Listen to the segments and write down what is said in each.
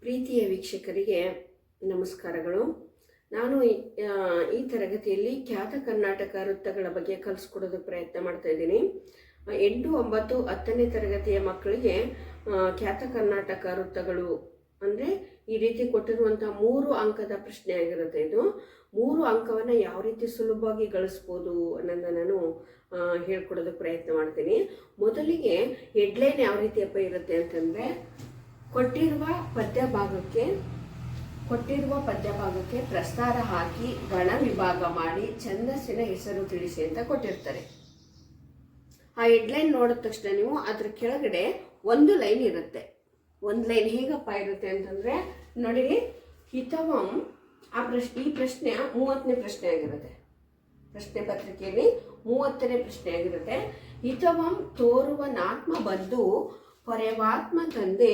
ಪ್ರೀತಿಯ ವೀಕ್ಷಕರಿಗೆ ನಮಸ್ಕಾರಗಳು. ನಾನು ಈ- ತರಗತಿಯಲ್ಲಿ ಖ್ಯಾತ ಕರ್ನಾಟಕ ವೃತ್ತಗಳ ಬಗ್ಗೆ ಕಲಿಸ್ಕೊಡೋದಕ್ಕೆ ಪ್ರಯತ್ನ ಮಾಡ್ತಾ ಇದ್ದೀನಿ. ಎಂಟು, ಒಂಬತ್ತು, ಹತ್ತನೇ ತರಗತಿಯ ಮಕ್ಕಳಿಗೆ ಖ್ಯಾತ ಕರ್ನಾಟಕ ವೃತ್ತಗಳು ಅಂದರೆ ಈ ರೀತಿ ಕೊಟ್ಟಿರುವಂಥ ಮೂರು ಅಂಕದ ಪ್ರಶ್ನೆ ಆಗಿರುತ್ತೆ ಇದು. ಮೂರು ಅಂಕವನ್ನು ಯಾವ ರೀತಿ ಸುಲಭವಾಗಿ ಗಳಿಸ್ಬೋದು ಅನ್ನೋದನ್ನು ನಾನು ಹೇಳ್ಕೊಡೋದಕ್ಕೆ ಪ್ರಯತ್ನ ಮಾಡ್ತೀನಿ. ಮೊದಲಿಗೆ ಹೆಡ್ಲೈನ್ ಯಾವ ರೀತಿಯಪ್ಪ ಇರುತ್ತೆ ಅಂತಂದರೆ ಕೊಟ್ಟಿರುವ ಪದ್ಯ ಭಾಗಕ್ಕೆ ಕೊಟ್ಟಿರುವ ಪದ್ಯ ಭಾಗಕ್ಕೆ ಪ್ರಸ್ತಾರ ಹಾಕಿ ಗಣ ವಿಭಾಗ ಮಾಡಿ ಛಂದಸ್ಸಿನ ಹೆಸರು ತಿಳಿಸಿ ಅಂತ ಕೊಟ್ಟಿರ್ತಾರೆ. ಆ ಹೆಡ್ಲೈನ್ ನೋಡಿದ ತಕ್ಷಣ ನೀವು ಅದ್ರ ಕೆಳಗಡೆ ಒಂದು ಲೈನ್ ಇರುತ್ತೆ. ಒಂದು ಲೈನ್ ಹೇಗಪ್ಪ ಇರುತ್ತೆ ಅಂತಂದ್ರೆ, ನೋಡಿ, ಹಿತವಂ, ಆ ಪ್ರಶ್ನೆ ಈ ಪ್ರಶ್ನೆ ಮೂವತ್ತನೇ ಪ್ರಶ್ನೆ ಆಗಿರುತ್ತೆ. ಪ್ರಶ್ನೆ ಪತ್ರಿಕೆಯಲ್ಲಿ ಮೂವತ್ತನೇ ಪ್ರಶ್ನೆ ಆಗಿರುತ್ತೆ. ಹಿತವಂ ತೋರುವ ನಾತ್ಮ ಬಂದು ಪೊರೆವಾತ್ಮ ತಂದೆ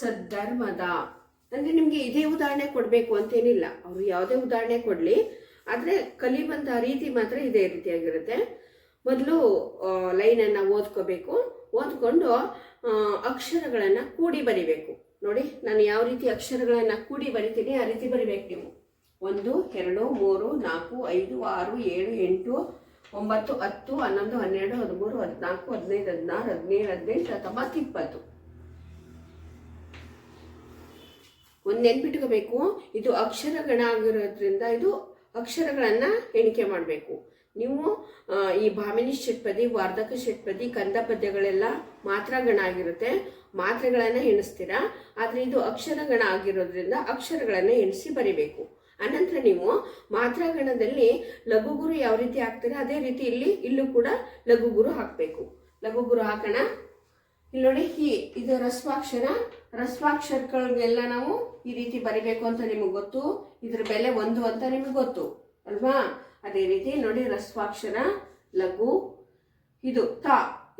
ಸದ್ಧರ್ಮದ. ಅಂದರೆ ನಿಮಗೆ ಇದೇ ಉದಾಹರಣೆ ಕೊಡಬೇಕು ಅಂತೇನಿಲ್ಲ. ಅವರು ಯಾವುದೇ ಉದಾಹರಣೆ ಕೊಡಲಿ. ಆದರೆ ಕಲಿಯುವಂಥ ರೀತಿ ಮಾತ್ರ ಇದೇ ರೀತಿಯಾಗಿರುತ್ತೆ. ಮೊದಲು ಲೈನನ್ನು ಓದ್ಕೋಬೇಕು. ಓದ್ಕೊಂಡು ಅಕ್ಷರಗಳನ್ನು ಕೂಡಿ ಬರಿಬೇಕು. ನೋಡಿ, ನಾನು ಯಾವ ರೀತಿ ಅಕ್ಷರಗಳನ್ನು ಕೂಡಿ ಬರಿತೀನಿ ಆ ರೀತಿ ಬರಿಬೇಕು ನೀವು. ಒಂದು, ಎರಡು, ಮೂರು, ನಾಲ್ಕು, ಐದು, ಆರು, ಏಳು, ಎಂಟು ಒಂಬತ್ತು, ಹತ್ತು, ಹನ್ನೊಂದು, ಹನ್ನೆರಡು, ಹದಿಮೂರು, ಹದಿನಾಲ್ಕು, ಹದಿನೈದು, ಹದಿನಾರು, ಹದಿನೇಳು ಹದಿನೆಂಟು ಹತ್ತೊಂಬತ್ತು ಇಪ್ಪತ್ತು. ಒಂದು ನೆನ್ಪಿಟ್ಕೋಬೇಕು, ಇದು ಅಕ್ಷರಗಣ ಆಗಿರೋದ್ರಿಂದ ಇದು ಅಕ್ಷರಗಳನ್ನು ಎಣಿಕೆ ಮಾಡಬೇಕು. ನೀವು ಈ ಭಾಮಿನಿ ಷಟ್ಪದಿ, ವಾರ್ಧಕ ಷಟ್ಪದಿ, ಕಂದ ಪದ್ಯಗಳೆಲ್ಲ ಮಾತ್ರಗಣ ಆಗಿರುತ್ತೆ. ಮಾತ್ರೆಗಳನ್ನು ಎಣಿಸ್ತೀರಾ? ಆದರೆ ಇದು ಅಕ್ಷರಗಣ ಆಗಿರೋದ್ರಿಂದ ಅಕ್ಷರಗಳನ್ನು ಎಣಿಸಿ ಬರಿಬೇಕು. ಅನಂತರ ನೀವು ಮಾತ್ರಾಗಣದಲ್ಲಿ ಲಘುಗುರು ಯಾವ ರೀತಿ ಹಾಕ್ತೀರ, ಅದೇ ರೀತಿ ಇಲ್ಲಿ, ಇಲ್ಲೂ ಕೂಡ ಲಘುಗುರು ಹಾಕಬೇಕು. ಲಘುಗುರು ಹಾಕೋಣ. ಇಲ್ಲಿ ನೋಡಿ ಹಿ ಇದು ರಸ್ವಾಕ್ಷರ. ರಸ್ವಾಕ್ಷರಗಳಿಗೆಲ್ಲ ನಾವು ಈ ರೀತಿ ಬರಿಬೇಕು ಅಂತ ನಿಮಗೆ ಗೊತ್ತು. ಇದ್ರ ಬೆಲೆ ಒಂದು ಅಂತ ನಿಮಗೆ ಗೊತ್ತು, ಅಲ್ವಾ? ಅದೇ ರೀತಿ ನೋಡಿ, ರಸ್ವಾಕ್ಷರ, ಲಘು, ಇದು ತ,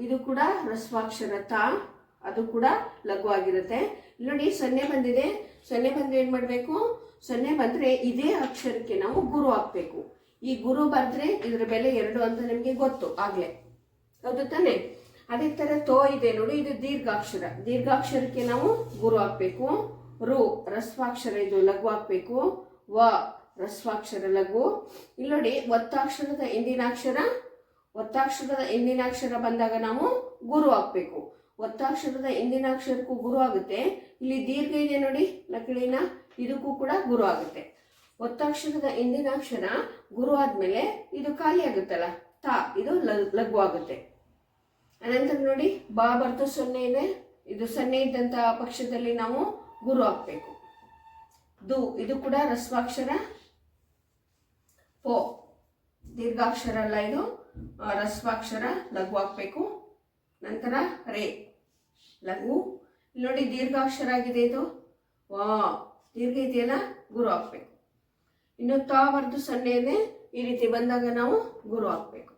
ಇದು ಕೂಡ ರಸ್ವಾಕ್ಷರ ತ, ಅದು ಕೂಡ ಲಘು ಆಗಿರುತ್ತೆ. ನೋಡಿ, ಸೊನ್ನೆ ಬಂದಿದೆ. ಸೊನ್ನೆ ಬಂದು ಏನು ಮಾಡಬೇಕು? ಸೊನ್ನೆ ಬಂದರೆ ಇದೇ ಅಕ್ಷರಕ್ಕೆ ನಾವು ಗುರು ಹಾಕಬೇಕು ಈ ಗುರು ಬರೆದ್ರೆ ಇದರ ಬೆಲೆ ಎರಡು ಅಂತ ನಿಮಗೆ ಗೊತ್ತು ಆಗಲೇ. ಹೌದು ತಾನೆ? ಅದೇ ತರ ತೋ ಇದೆ ನೋಡಿ, ಇದು ದೀರ್ಘಾಕ್ಷರ. ದೀರ್ಘಾಕ್ಷರಕ್ಕೆ ನಾವು ಗುರು ಹಾಕ್ಬೇಕು ರು, ರಸ್ವಾಕ್ಷರ, ಇದು ಲಘು ಹಾಕ್ಬೇಕು ವ, ರಸ್ವಾಕ್ಷರ, ಲಘು. ಇಲ್ಲಿ ನೋಡಿ, ಒತ್ತಾಕ್ಷರದ ಹಿಂದಿನ ಅಕ್ಷರ? ಒತ್ತಾಕ್ಷರದ ಹಿಂದಿನ ಬಂದಾಗ ನಾವು ಗುರು ಹಾಕ್ಬೇಕು ಒತ್ತಾಕ್ಷರದ ಹಿಂದಿನ ಅಕ್ಷರಕ್ಕೂ ಗುರು ಆಗುತ್ತೆ. ಇಲ್ಲಿ ದೀರ್ಘ ಇದೆ ನೋಡಿ ನಕಲಿನ ಇದಕ್ಕೂ ಕೂಡ ಗುರು ಆಗುತ್ತೆ. ಒತ್ತಕ್ಷರದ ಹಿಂದಿನ ಅಕ್ಷರ ಗುರು ಆದ್ಮೇಲೆ ಇದು ಖಾಲಿ ಆಗುತ್ತಲ್ಲ? ತಾ, ಇದು ಲಘು ಆಗುತ್ತೆ. ಅನಂತರ ನೋಡಿ, ಬಾ ಬರ್ತು ಸೊನ್ನೆ ಇದೆ. ಇದು ಸೊನ್ನೆ ಇದ್ದಂತ ಪಕ್ಷದಲ್ಲಿ ನಾವು ಗುರು ಹಾಕ್ಬೇಕು ದು, ಇದು ಕೂಡ ರಸ್ವಾಕ್ಷರ. ಪೋ, ದೀರ್ಘಾಕ್ಷರ ಅಲ್ಲ ಇದು. ರಸ್ವಾಕ್ಷರ, ಲಘು ಹಾಕ್ಬೇಕು ನಂತರ ರೇ, ಲಘು. ನೋಡಿ ದೀರ್ಘಾಕ್ಷರ ಆಗಿದೆ ಇದು. ವಾ ದೀರ್ಘ ಇದೆಯಲ್ಲ ಗುರು ಹಾಕ್ಬೇಕು. ಇನ್ನು ತಾ ಬರ್ದು ಸೊನ್ನೆ ಈ ರೀತಿ ಬಂದಾಗ ನಾವು ಗುರು ಹಾಕ್ಬೇಕು.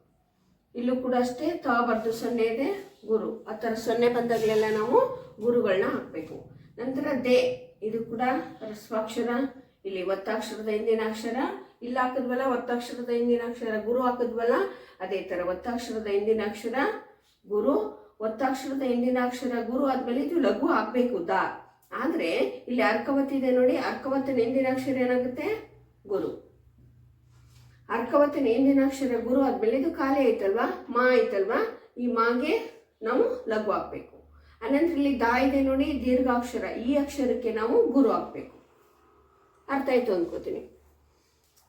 ಇಲ್ಲೂ ಕೂಡ ಅಷ್ಟೇ ತಾ ಬರ್ದು ಸೊನ್ನೆ ಇದೆ ಗುರು. ಆ ಥರ ಸೊನ್ನೆ ಬಂದಾಗಲೆಲ್ಲ ನಾವು ಗುರುಗಳನ್ನ ಹಾಕಬೇಕು. ನಂತರ ದೇ, ಇದು ಕೂಡ ರಸ್ವಾಕ್ಷರ ಇಲ್ಲಿ ಒತ್ತಾಕ್ಷರದ ಹಿಂದಿನ ಅಕ್ಷರ, ಇಲ್ಲಿ ಹಾಕಿದ್ವಲ್ಲ ಒತ್ತಾಕ್ಷರದ ಹಿಂದಿನ ಅಕ್ಷರ, ಗುರು ಹಾಕಿದ್ವಲ್ಲ ಅದೇ ಥರ ಒತ್ತಾಕ್ಷರದ ಹಿಂದಿನ ಅಕ್ಷರ, ಗುರು ಒತ್ತಾಕ್ಷರದ ಹಿಂದಿನ ಅಕ್ಷರ, ಗುರು ಆದ್ಮೇಲೆ ಇದು ಲಘು ಹಾಕಬೇಕು ದಾ. ಆದರೆ ಇಲ್ಲಿ ಅರ್ಕವತಿ ಇದೆ ನೋಡಿ ಅರ್ಕವತ್ತಿನ ಹಿಂದಿನ ಏನಾಗುತ್ತೆ? ಗುರು. ಅರ್ಕವತ್ತಿನ ಹಿಂದಿನ ಗುರು ಆದಮೇಲೆ ಇದು ಖಾಲಿ ಆಯ್ತಲ್ವಾ ಮಾ ಆಯ್ತಲ್ವಾ ಈ ಮಾಗೆ ನಾವು ಲಘು ಹಾಕ್ಬೇಕು. ಅನಂತರ ಇಲ್ಲಿ ದಾ ಇದೆ ನೋಡಿ, ದೀರ್ಘಾಕ್ಷರ. ಈ ಅಕ್ಷರಕ್ಕೆ ನಾವು ಗುರು ಹಾಕ್ಬೇಕು. ಅರ್ಥ ಆಯ್ತು ಅನ್ಕೋತೀನಿ.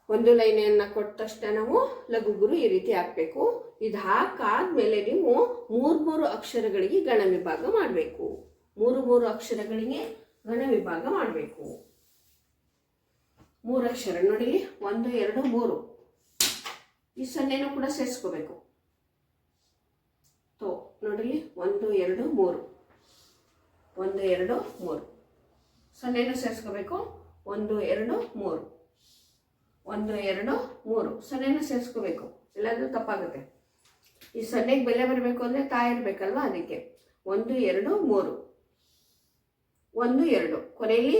ಒಂದು ಲೈನನ್ನು ಕೊಟ್ಟ ತಕ್ಷಣ ನಾವು ಲಘು ಗುರು ಈ ರೀತಿ ಹಾಕ್ಬೇಕು. ಇದು ಹಾಕಾದ್ಮೇಲೆ ನೀವು ಮೂರು ಮೂರು ಅಕ್ಷರಗಳಿಗೆ ಗಣ ವಿಭಾಗ ಮಾಡಬೇಕು. ಮೂರು ಮೂರು ಅಕ್ಷರಗಳಿಗೆ ಗಣ ವಿಭಾಗ ಮಾಡಬೇಕು. ಮೂರು ಅಕ್ಷರ ನೋಡಿ. ಒಂದು, ಎರಡು, ಮೂರು. ಈ ಸೊನ್ನೆನೂ ಕೂಡ ಸೇರಿಸ್ಕೋಬೇಕು. ತೋ ನೋಡಿಲಿ ಒಂದು, ಎರಡು, ಮೂರು. ಒಂದು, ಎರಡು, ಮೂರು. ಸೊನ್ನೆನೂ ಸೇರಿಸ್ಕೋಬೇಕು. ಒಂದು, ಎರಡು, ಮೂರು. ಒಂದು, ಎರಡು, ಮೂರು. ಸೊನ್ನೆನೂ ಸೇರಿಸ್ಕೋಬೇಕು. ಇಲ್ಲಾಂದ್ರೆ ತಪ್ಪಾಗುತ್ತೆ. ಈ ಸೊನ್ನೆಗೆ ಬೆಲೆ ಬರಬೇಕು ಅಂದರೆ ತಾಯಿ ಇರಬೇಕಲ್ವಾ ಅದಕ್ಕೆ. ಒಂದು, ಎರಡು, ಮೂರು. ಒಂದು ಎರಡು. ಕೊನೆಯಲ್ಲಿ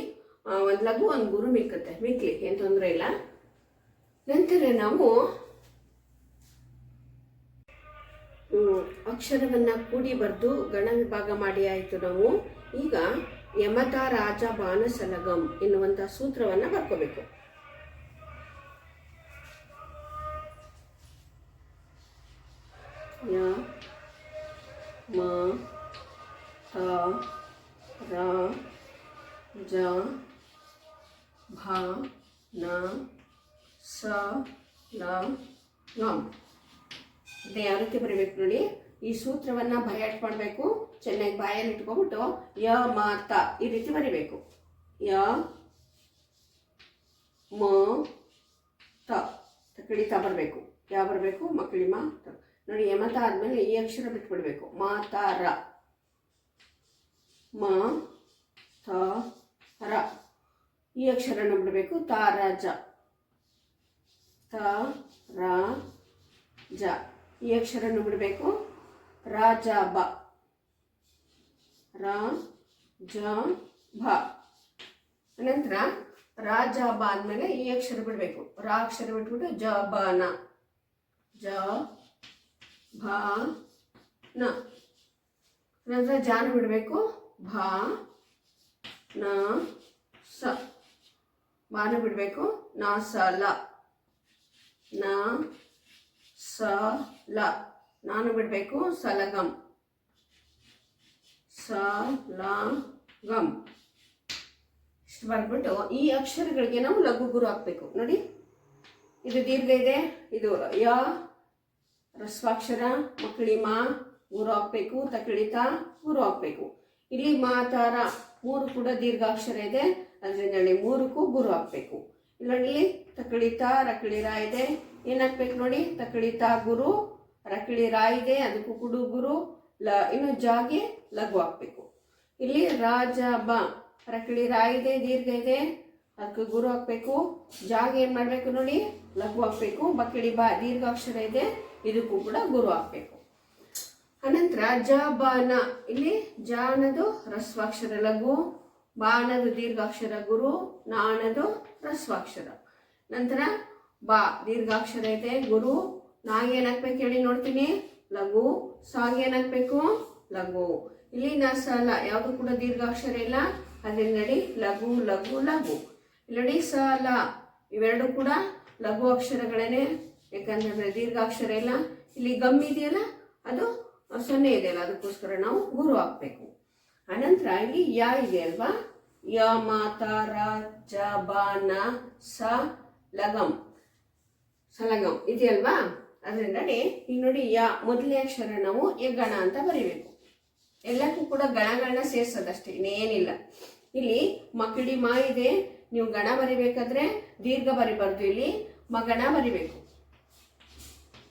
ಒಂದು ಲಘು, ಒಂದು ಗುರು ಮಿಕ್ಕುತ್ತೆ. ಮಿಕ್ಲಿ, ಏನು ತೊಂದರೆ ಇಲ್ಲ. ನಂತರ ನಾವು ಅಕ್ಷರವನ್ನು ಕೂಡಿ ಬರೆದು ಗಣ ವಿಭಾಗ ಮಾಡಿ ಆಯಿತು ನಾವು. ಈಗ ಯಮತ ರಾಜ ಬಾನಸಲಗಂ ಎನ್ನುವಂಥ ಸೂತ್ರವನ್ನು ಬರ್ಕೋಬೇಕು. ಯ, ಮ, ತ ರ ಜ ಭ ನ ಸ ಲ ಗಂ ಇದು ಯಾವ ರೀತಿ ಬರೀಬೇಕು ನೋಡಿ? ಈ ಸೂತ್ರವನ್ನು ಬಯಾಟ್ ಮಾಡಬೇಕು. ಚೆನ್ನಾಗಿ ಬಾಯಲ್ಲಿ ಇಟ್ಕೊಂಬಿಟ್ಟು ಯ, ಮ, ತ ಈ ರೀತಿ ಬರಿಬೇಕು. ಯ, ಮ, ತ. ತಕಡಿತ ಬರಬೇಕು. ಯಾವ ಬರಬೇಕು? ಮಕ್ಕಳಿ ತ ನೋಡಿ, ಯಮತ ಆದಮೇಲೆ ಈ ಅಕ್ಷರ ಬಿಟ್ಬಿಡ್ಬೇಕು. ಮಾತಾರ. ತ ಮ ತ ರ. ಈ ಅಕ್ಷರನ ಬಿಡಬೇಕು. ತ ಜ. ತ, ರ, ಜ. ಈ ಅಕ್ಷರನ ಬಿಡಬೇಕು. ರಾಜ ಬ. ರ, ಜ, ಭ. ನಂತರ ರಾಜ, ಬ ಆದಮೇಲೆ ಈ ಅಕ್ಷರ ಬಿಡಬೇಕು. ರಾ ಅಕ್ಷರ ಬಿಟ್ಬಿಟ್ಟು ಜ, ಬ, ನ. ಜ, ಭ, ನ. ನಂತರ ಜಾನ ಬಿಡಬೇಕು. ಭ, ನ, ಸ. ಬಾನ ಬಿಡಬೇಕು. ನ, ಸ, ಲ. ನ, ಸ, ಲ. ನಾನು ಬಿಡಬೇಕು. ಸಲಗಂ. ಸ, ಲ, ಗಂ. ಇಷ್ಟು ಬರ್ಬಿಟ್ಟು ಈ ಅಕ್ಷರಗಳಿಗೆ ನಾವು ಲಘು ಗುರು ಹಾಕ್ಬೇಕು. ನೋಡಿ. ಇದು ದೀರ್ಘ ಇದೆ. ಇದು ಯ, ರಸ್ವಾಕ್ಷರ ಮಕ್ಕಳಿ ಮಾ ಗುರು ಹಾಕಬೇಕು. ತಕಳಿತ, ಗುರು ಹಾಕ್ಬೇಕು. ಇಲ್ಲಿ ಮಾತಾರ ಮೂರು ಕೂಡ ದೀರ್ಘಾಕ್ಷರ ಇದೆ. ಅದರಿಂದ ಹೇಳಿ ಮೂರಕ್ಕೂ ಗುರು ಹಾಕ್ಬೇಕು ಇಲ್ಲಿ ತಕಳಿತ ರಕಳಿರ ಇದೆ. ಏನ್ ಹಾಕ್ಬೇಕು ನೋಡಿ ತಕಳಿತ ಗುರು ರಕಳಿ ರಾಯಿದೆ ಅದಕ್ಕೂ ಕುಡು ಗುರು, ಲ, ಇನ್ನು ಜಾಗೆ ಲಘು ಹಾಕ್ಬೇಕು ಇಲ್ಲಿ ರಾಜ, ಬ ರಕಳಿ ರಾಯಿದೆ ದೀರ್ಘ ಇದೆ. ಅದಕ್ಕೆ ಗುರು ಹಾಕ್ಬೇಕು ಜಾಗ ಏನು ಮಾಡಬೇಕು ನೋಡಿ? ಲಘು ಹಾಕ್ಬೇಕು ಬಕಳಿ ಬಾ, ದೀರ್ಘಾಕ್ಷರ ಇದೆ. ಇದಕ್ಕೂ ಕೂಡ ಗುರು ಹಾಕ್ಬೇಕು ಅನಂತರ ಜ ಬಾನ ಇಲ್ಲಿ ಜ ಅನ್ನೋದು ರಸ್ವಾಕ್ಷರ ಲಘು, ಬಾ ದೀರ್ಘಾಕ್ಷರ ಗುರು, ನ ಅನ್ನೋದು ರಸ್ವಾಕ್ಷರ ನಂತರ ಬಾ, ದೀರ್ಘಾಕ್ಷರ ಇದೆ, ಗುರು, ನಾಗೆ ಏನಾಗ್ಬೇಕು ಹೇಳಿ ನೋಡ್ತೀನಿ. ಲಘು, ಸಾಗ್ ಏನಾಗ್ಬೇಕು? ಲಘು. ಇಲ್ಲಿ ನ ಸಲ ಯಾವುದು ಕೂಡ ದೀರ್ಘಾಕ್ಷರ ಇಲ್ಲ. ಅದ್ರಲ್ಲಿ ನಡಿ ಲಘು ಲಘು ಲಘು. ಇಲ್ಲಿ ನೋಡಿ ಸ ಇವೆರಡು ಕೂಡ ಲಘು ಅಕ್ಷರಗಳೇನೆ. ಯಾಕಂತಂದ್ರೆ ದೀರ್ಘಾಕ್ಷರ ಇಲ್ಲ. ಇಲ್ಲಿ ಗಮ್ ಇದೆಯಲ್ಲ, ಅದು ಸೊನ್ನೆ ಇದೆಯಲ್ಲ ಅದಕ್ಕೋಸ್ಕರ ನಾವು ಗುರು ಹಾಕ್ಬೇಕು ಅನಂತರ ಇಲ್ಲಿ ಯಾ ಇದೆ ಅಲ್ವಾ? ಯ ಮಾತಾ ರ, ಜ, ಬ, ನ, ಸ, ಲಗಂ. ಸಲಗಂ ಇದೆಯಲ್ವಾ ಅದರಿಂದ ಈಗ ನೋಡಿ ಯ, ಮೊದಲನೇ ಅಕ್ಷರ ನಾವು ಯಗಣ ಅಂತ ಬರಿಬೇಕು. ಎಲ್ಲಕ್ಕೂ ಕೂಡ ಗಣಗಳನ್ನ ಸೇರ್ಸೋದಷ್ಟೇ, ಇನ್ನೇನಿಲ್ಲ. ಇಲ್ಲಿ ಮಕ್ಕಳಿ ಮಾ ಇದೆ. ನೀವು ಗಣ ಬರಿಬೇಕಾದ್ರೆ ದೀರ್ಘ ಬರಿಬಾರ್ದು ಇಲ್ಲಿ. ಮಗಣ ಬರಿಬೇಕು.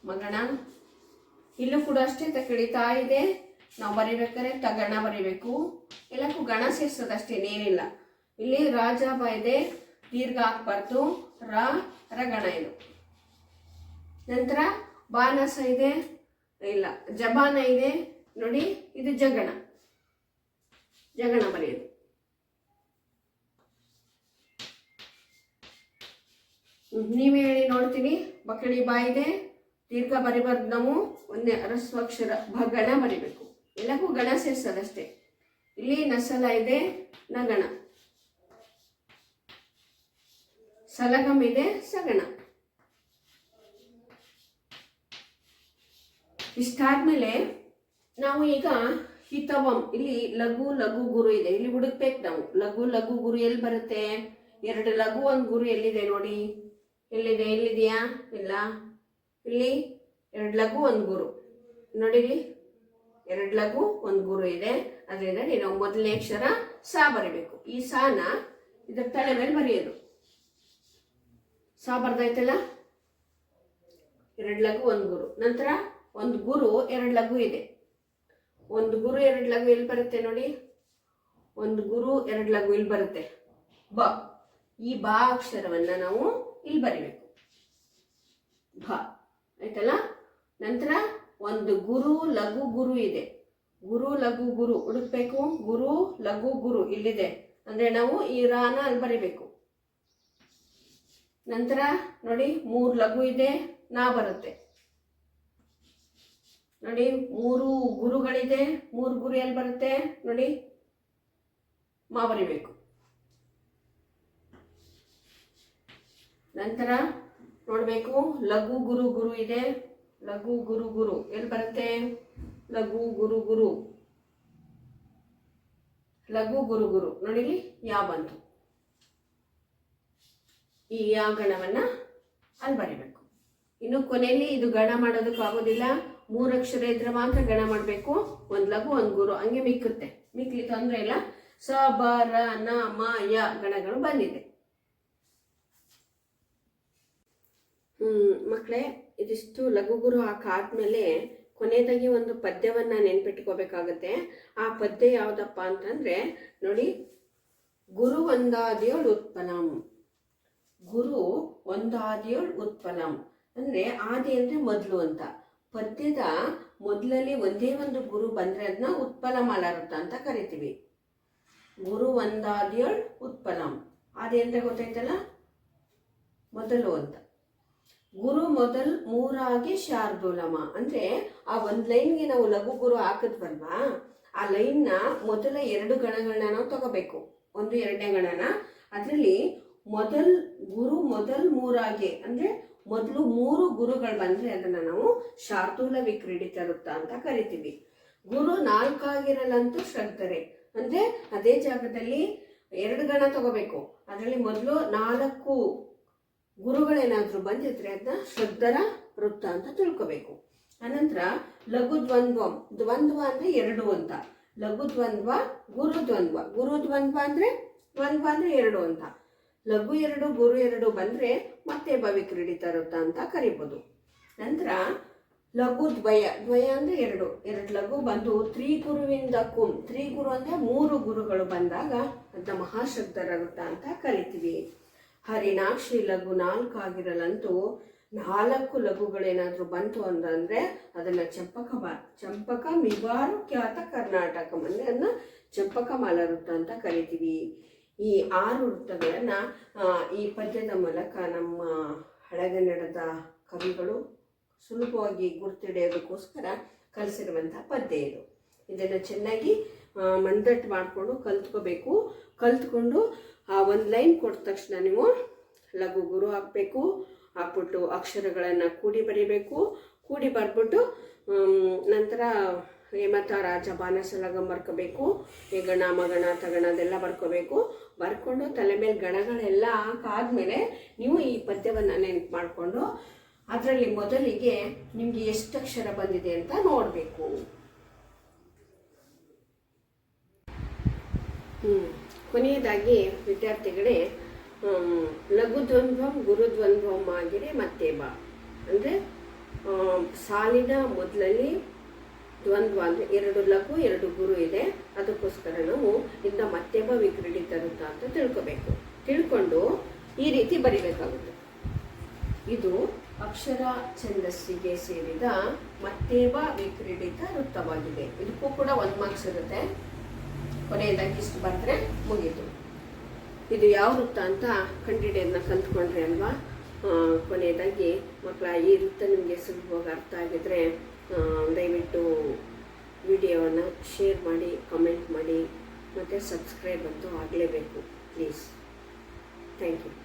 ಮಗಣ ಇಲ್ಲೂ ಕೂಡ ಅಷ್ಟೇ ತಕಡಿತಾ ಇದೆ. ನಾವು ಬರಿಬೇಕಾದ್ರೆ ತಗಣ ಬರಿಬೇಕು. ಎಲ್ಲಕ್ಕೂ ಗಣ ಸೇರ್ಸೋದಷ್ಟೇ ಏನಿಲ್ಲ ಇಲ್ಲಿ ರಾಜ ಬ ಇದೆ, ದೀರ್ಘ ಹಾಕ್ಬಾರ್ದು ರ ರಗಣ ಇದು. ನಂತರ ಬಾನಸ ಇದೆ, ಇಲ್ಲ, ಜಬಾನ ಇದೆ. ನೋಡಿ, ಇದು ಜಗಣ. ಜಗಣ ಬರೆಯೋದು. ನೀವೇ ಹೇಳಿ ನೋಡ್ತೀನಿ. ಬಕಡಿ ಬಾ ಇದೆ. ದೀರ್ಘ ಬರಿಬಾರ್ದು ಒಂದೇ ಅರಸ್ವಾಕ್ಷರ ಗಣ ಬರಿಬೇಕು. ಎಲ್ಲಕ್ಕೂ ಗಣ ಸೇರಿಸೋದಷ್ಟೇ. ಇಲ್ಲಿ ನಸಲ ಇದೆ ನಗಣ ಸಲಗಂ ಇದೆ ಸಗಣ ಇಷ್ಟಾದ್ಮೇಲೆ ನಾವು ಈಗ ಹಿತವಂ, ಇಲ್ಲಿ ಲಘು ಲಘು ಗುರು ಇದೆ. ಇಲ್ಲಿ ಹುಡುಕ್ಬೇಕು ನಾವು. ಲಘು ಲಘು ಗುರು ಎಲ್ಲಿ ಬರುತ್ತೆ? ಎರಡು ಲಘು ಒಂದು ಗುರು ಎಲ್ಲಿದೆ ನೋಡಿ. ಎಲ್ಲಿದೆ? ಎಲ್ಲಿದೆಯಾ? ಇಲ್ಲ. ಇಲ್ಲಿ ಎರಡು ಲಘು, ಒಂದು ಗುರು. ನೋಡಿ ಎರಡು ಲಘು, ಒಂದು ಗುರು ಇದೆ. ಅದರಿಂದ ನಾವು ಮೊದಲನೇ ಅಕ್ಷರ ಸಾ ಬರಿಬೇಕು. ಈ ಸಾನ ಇದರ ತಲೆ ಮೇಲೆ ಬರೆಯೋದು. ಸಾ ಬರ್ದೈತಲ್ಲ ಎರಡು ಲಘು, ಒಂದು ಗುರು. ನಂತರ ಒಂದು ಗುರು, ಎರಡು ಲಘು ಇದೆ. ಒಂದು ಗುರು, ಎರಡು ಲಘು ಇಲ್ಲಿ ಬರುತ್ತೆ ನೋಡಿ? ಒಂದು ಗುರು, ಎರಡು ಲಘು ಇಲ್ಲಿ ಬರುತ್ತೆ? ಬ. ಈ ಬಾ ಅಕ್ಷರವನ್ನ ನಾವು ಇಲ್ಲಿ ಬರಿಬೇಕು. ಭ ಆಯ್ತಲ್ಲ? ನಂತರ ಒಂದು ಗುರು, ಲಘು ಗುರು ಇದೆ. ಗುರು, ಲಘು, ಗುರು. ಹುಡುಕ್ಬೇಕು. ಗುರು, ಲಘು, ಗುರು. ಇಲ್ಲಿದೆ. ಅಂದ್ರೆ ನಾವು ಈ ರಾನ ಅಲ್ಲಿ ಬರಿಬೇಕು. ನಂತರ ನೋಡಿ, ಮೂರು ಲಘು ಇದೆ, ನಾ ಬರುತ್ತೆ. ನೋಡಿ, ಮೂರು ಗುರುಗಳಿದೆ. ಮೂರು ಗುರು ಎಲ್ಲಿ ಬರುತ್ತೆ? ನೋಡಿ, ಮಾ ಬರಿಬೇಕು. ನಂತರ ನೋಡಬೇಕು. ಲಘು ಗುರು ಗುರು ಇದೆ. ಲಘು ಗುರು ಗುರು. ಎಲ್ಲಿ ಬರುತ್ತೆ? ಲಘು ಗುರು ಗುರು. ಲಘು ಗುರು ಗುರು. ನೋಡಿಲಿ ಯಾ ಬಂತು. ಈ ಯಾ ಗಣವನ್ನ ಅಲ್ಲಿ ಬರಿಬೇಕು. ಇನ್ನು ಕೊನೆಯಲ್ಲಿ ಇದು ಗಣ ಮಾಡೋದಕ್ಕೆ ಆಗೋದಿಲ್ಲ. ಅಕ್ಷರ ಇದ್ರೆ ಮಾತ್ರ ಗಣ ಮಾಡಬೇಕು. ಒಂದು ಲಘು, ಒಂದು ಗುರು. ಹಂಗೆ ಮಿಕ್ಕುತ್ತೆ. ಮಿಕ್ಲಿ ತೊಂದರೆ ಇಲ್ಲ. ಸ, ಬ, ರ, ನ, ಮ, ಯ ಗಣಗಳು ಬಂದಿದೆ. ಮಕ್ಕಳೇ ಇದಿಷ್ಟು ಲಘು ಗುರು ಹಾಕಾದ್ಮೇಲೆ ಕೊನೆಯದಾಗಿ ಒಂದು ಪದ್ಯವನ್ನ ನೆನ್ಪಿಟ್ಕೋಬೇಕಾಗತ್ತೆ. ಆ ಪದ್ಯ ಯಾವುದಪ್ಪ ಅಂತಂದ್ರೆ, ನೋಡಿ, ಗುರು ಒಂದಾದಿಯೋಳು ಉತ್ಪಲಂ. ಗುರು ಒಂದಾದಿಯೋಳು ಉತ್ಪಲಂ. ಅಂದ್ರೆ ಆದಿ ಅಂದ್ರೆ ಮೊದಲು ಅಂತ. ಪದ್ಯದ ಮೊದಲಲ್ಲಿ ಒಂದೇ ಒಂದು ಗುರು ಬಂದ್ರೆ ಅದನ್ನ ಉತ್ಪಲ ಅಂತ ಕರಿತೀವಿ. ಗುರು ಒಂದಾದಿಯೋಳ್ ಉತ್ಪಲಂ. ಆದಿ ಅಂದ್ರೆ ಗೊತ್ತಾಯ್ತಲ್ಲ? ಮೊದಲು ಅಂತ. ಗುರು ಮೊದಲ್ ಮೂರಾಗಿ ಶಾರ್ದೂಲಮ. ಅಂದ್ರೆ ಆ ಒಂದ್ ಲೈನ್ಗೆ ನಾವು ಲಘು ಗುರು ಹಾಕಿದ್ವಲ್ವಾ? ಆ ಲೈನ್ನ ಮೊದಲ ಎರಡು ಗಣಗಳನ್ನ ನಾವು ತಗೋಬೇಕು. ಒಂದು, ಎರಡನೇ ಗಣನ. ಅದರಲ್ಲಿ ಮೊದಲ್ ಗುರು ಮೊದಲ್ ಮೂರಾಗೆ, ಅಂದ್ರೆ ಮೊದಲು ಮೂರು ಗುರುಗಳು ಬಂದ್ರೆ ಅದನ್ನ ನಾವು ಶಾರ್ದೂಲ ವಿಕ್ರೀಡಿತ ವೃತ್ತ ಅಂತ ಕರಿತೀವಿ. ಗುರು ನಾಲ್ಕಾಗಿರಲ್ಲಂತೂ ಶ್ರದ್ಧರೆ. ಅಂದ್ರೆ ಅದೇ ಜಾಗದಲ್ಲಿ ಎರಡು ಗಣ ತಗೋಬೇಕು. ಅದರಲ್ಲಿ ಮೊದಲು ನಾಲ್ಕು ಗುರುಗಳೇನಾದ್ರೂ ಬಂದಿದ್ರೆ ಅದನ್ನ ಶ್ರದ್ಧರ ವೃತ್ತ ಅಂತ ತಿಳ್ಕೋಬೇಕು. ಅನಂತರ ಲಘು ದ್ವಂದ್ವ ದ್ವಂದ್ವ ಅಂದ್ರೆ ಎರಡು ಅಂತ. ಲಘು ದ್ವಂದ್ವ ಗುರು ದ್ವಂದ್ವ ಗುರು ದ್ವಂದ್ವ ಅಂದ್ರೆ ದ್ವಂದ್ವ ಅಂದರೆ ಎರಡು ಅಂತ. ಲಘು ಎರಡು, ಗುರು ಎರಡು ಬಂದ್ರೆ ಮತ್ತೆ ಭವಿಕ್ರೀಡಿತ ವೃತ್ತ ಅಂತ ಕರಿಬೋದು. ನಂತರ ಲಘು ದ್ವಯ ದ್ವಯ ಅಂದ್ರೆ ಎರಡು. ಎರಡು ಲಘು ಬಂದು ತ್ರಿಗುರುವಿಂದ ಕುಂ. ತ್ರಿಗುರು ಅಂದ್ರೆ ಮೂರು ಗುರುಗಳು ಬಂದಾಗ ಅದನ್ನ ಮಹಾಶಬ್ದರ ವೃತ್ತ ಅಂತ ಕರಿತೀವಿ. ಹರಿಣಾಕ್ಷಿ ಲಘು ನಾಲ್ಕು ಆಗಿರಲಂತೂ ನಾಲ್ಕು ಲಘುಗಳೇನಾದರೂ ಬಂತು ಅಂತಂದ್ರೆ ಅದನ್ನ ಚಂಪಕ ಮಾ ಚಂಪಕ ಮಿವಾರು ಖ್ಯಾತ ಕರ್ನಾಟಕ ಅಂದರೆ ಅದನ್ನ ಚಂಪಕ ಮಾಲ ವೃತ್ತ ಅಂತ ಕರಿತೀವಿ. ಈ ಆರು ವೃತ್ತಗಳನ್ನು ಈ ಪದ್ಯದ ಮೂಲಕ ನಮ್ಮ ಹಳೆಗನ್ನಡದ ಕವಿಗಳು ಸುಲಭವಾಗಿ ಗುರ್ತಿಡಿಯೋದಕ್ಕೋಸ್ಕರ ಕಲಿಸಿರುವಂತಹ ಪದ್ಯ ಇದು. ಇದನ್ನು ಚೆನ್ನಾಗಿ ಮಂದಟ್ಟು ಮಾಡಿಕೊಂಡು ಕಲ್ತ್ಕೋಬೇಕು. ಕಲ್ತ್ಕೊಂಡು ಆ ಒಂದು ಲೈನ್ ಕೊಟ್ಟ ತಕ್ಷಣ ನೀವು ಲಘು ಗುರು ಹಾಕಬೇಕು ಹಾಕ್ಬಿಟ್ಟು ಅಕ್ಷರಗಳನ್ನು ಕೂಡಿ ಬರೀಬೇಕು. ಕೂಡಿ ಬರ್ಬಿಟ್ಟು ನಂತರ ಹೇಮತ ರಾಜ ಬಾನಸಲಗ ಬರ್ಕೋಬೇಕು. ಗಣ ಮಗಣ ತಗಣ ಅದೆಲ್ಲ ಬರ್ಕೋಬೇಕು. ಬರ್ಕೊಂಡು ತಲೆ ಮೇಲೆ ಗಣಗಳೆಲ್ಲ ಹಾಕಾದ್ಮೇಲೆ ನೀವು ಈ ಪದ್ಯವನ್ನು ನೆನಪು ಮಾಡಿಕೊಂಡು ಅದರಲ್ಲಿ ಮೊದಲಿಗೆ ನಿಮಗೆ ಎಷ್ಟು ಅಕ್ಷರ ಬಂದಿದೆ ಅಂತ ನೋಡಬೇಕು. ಹ್ಮ್. ಕೊನೆಯದಾಗಿ ವಿದ್ಯಾರ್ಥಿಗಳೇ ಲಘುದ್ವಂದ್ವಂ ಲಘು ದ್ವಂದ್ವಂ ಗುರು ದ್ವಂದ್ವಂ ಆಗಿರೆ ಮತ್ತೆ ಬಾ. ಅಂದರೆ ಸಾಲಿನ ಮೊದಲಲ್ಲಿ ದ್ವಂದ್ವ ಅಂದರೆ ಎರಡು ಲಘು, ಎರಡು ಗುರು ಇದೆ. ಅದಕ್ಕೋಸ್ಕರ ನಾವು ಇಂದ ಮತ್ತೆ ಬಾ ವಿಕ್ರೀಡಿತ ವೃತ್ತ ಅಂತ ತಿಳ್ಕೊಬೇಕು. ತಿಳ್ಕೊಂಡು ಈ ರೀತಿ ಬರಿಬೇಕಾಗುತ್ತೆ. ಇದು ಅಕ್ಷರ ಛಂದಸ್ಸಿಗೆ ಸೇರಿದ ಮತ್ತೇವ ವಿಕ್ರೀಡಿತ ವೃತ್ತವಾಗಿದೆ ಇದಕ್ಕೂ ಕೂಡ ಒಂದು ಮಾರ್ಕ್ಸ್ ಇರುತ್ತೆ. ಕೊನೆಯದಾಗಿ ಇಷ್ಟು ಬಂದರೆ ಮುಗೀತು. ಇದು ಯಾವ ವೃತ್ತ ಅಂತ ಕಂಡಿಡಿಯೋದನ್ನ ಕಲ್ತ್ಕೊಂಡ್ರೆ ಅಲ್ವಾ? ಕೊನೆಯದಾಗಿ ಮಕ್ಕಳ ಈ ವೃತ್ತ ನಿಮಗೆ ಸುಲಭವಾಗಿ ಅರ್ಥ ಆಗಿದ್ರೆ ದಯವಿಟ್ಟು ವಿಡಿಯೋವನ್ನು ಶೇರ್ ಮಾಡಿ, ಕಮೆಂಟ್ ಮಾಡಿ, ಮತ್ತು ಸಬ್ಸ್ಕ್ರೈಬ್ ಅಂತೂ ಆಗಲೇಬೇಕು, ಪ್ಲೀಸ್. Thank you.